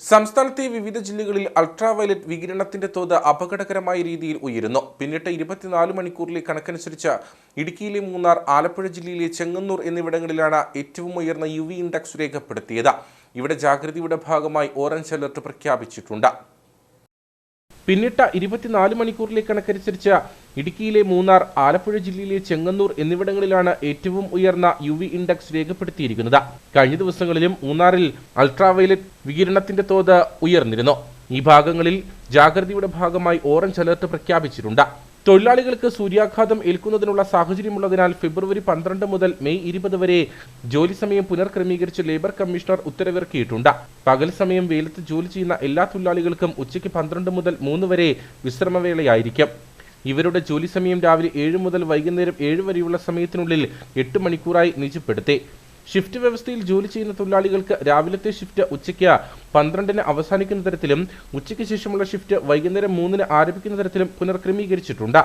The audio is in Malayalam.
സംസ്ഥാനത്തെ വിവിധ ജില്ലകളിൽ അൾട്രാവയലറ്റ് വികിരണത്തിന്റെ തോത് അപകടകരമായ രീതിയിൽ ഉയരുന്നു. പിന്നിട്ട് ഇരുപത്തിനാല് മണിക്കൂറിലെ കണക്കനുസരിച്ച് ഇടുക്കിയിലെ മൂന്നാർ ആലപ്പുഴ ജില്ലയിലെ ചെങ്ങന്നൂർ എന്നിവിടങ്ങളിലാണ് ഏറ്റവും ഉയർന്ന യു ഇൻഡെക്സ് രേഖപ്പെടുത്തിയത്. ഇവിടെ ജാഗ്രതയുടെ ഭാഗമായി ഓറഞ്ച് അലർട്ട് പ്രഖ്യാപിച്ചിട്ടുണ്ട്. പിന്നിട്ട ഇരുപത്തിനാല് മണിക്കൂറിലെ കണക്കനുസരിച്ച് ഇടുക്കിയിലെ മൂന്നാർ ആലപ്പുഴ ജില്ലയിലെ ചെങ്ങന്നൂർ എന്നിവിടങ്ങളിലാണ് ഏറ്റവും ഉയർന്ന യു വി ഇൻഡെക്സ് രേഖപ്പെടുത്തിയിരിക്കുന്നത്. കഴിഞ്ഞ ദിവസങ്ങളിലും മൂന്നാറിൽ അൾട്രാവയലറ്റ് വികിരണത്തിന്റെ തോത് ഉയർന്നിരുന്നു. ഈ ഭാഗങ്ങളിൽ ജാഗ്രതയുടെ ഭാഗമായി ഓറഞ്ച് അലർട്ട് പ്രഖ്യാപിച്ചിട്ടുണ്ട്. തൊഴിലാളികൾക്ക് സൂര്യാഘാതം ഏൽക്കുന്നതിനുള്ള സാഹചര്യമുള്ളതിനാൽ ഫെബ്രുവരി പന്ത്രണ്ട് മുതൽ മെയ് ഇരുപത് വരെ ജോലി സമയം പുനർക്രമീകരിച്ച് ലേബർ കമ്മീഷണർ ഉത്തരവിറക്കിയിട്ടുണ്ട്. പകൽ സമയം വെയിലത്ത് ജോലി ചെയ്യുന്ന എല്ലാ തൊഴിലാളികൾക്കും ഉച്ചയ്ക്ക് പന്ത്രണ്ട് മുതൽ മൂന്ന് വരെ വിശ്രമവേളയായിരിക്കും. ഇവരുടെ ജോലി സമയം രാവിലെ ഏഴ് മുതൽ വൈകുന്നേരം ഏഴ് വരെയുള്ള സമയത്തിനുള്ളിൽ എട്ട് മണിക്കൂറായി നിജപ്പെടുത്തി. ഷിഫ്റ്റ് വ്യവസ്ഥയിൽ ജോലി ചെയ്യുന്ന തൊഴിലാളികൾക്ക് രാവിലത്തെ ഷിഫ്റ്റ് ഉച്ചയ്ക്ക് പന്ത്രണ്ടിന് അവസാനിക്കുന്ന തരത്തിലും ഉച്ചയ്ക്ക് ശേഷമുള്ള ഷിഫ്റ്റ് വൈകുന്നേരം മൂന്നിന് ആരംഭിക്കുന്ന തരത്തിലും പുനർക്രമീകരിച്ചിട്ടുണ്ട്.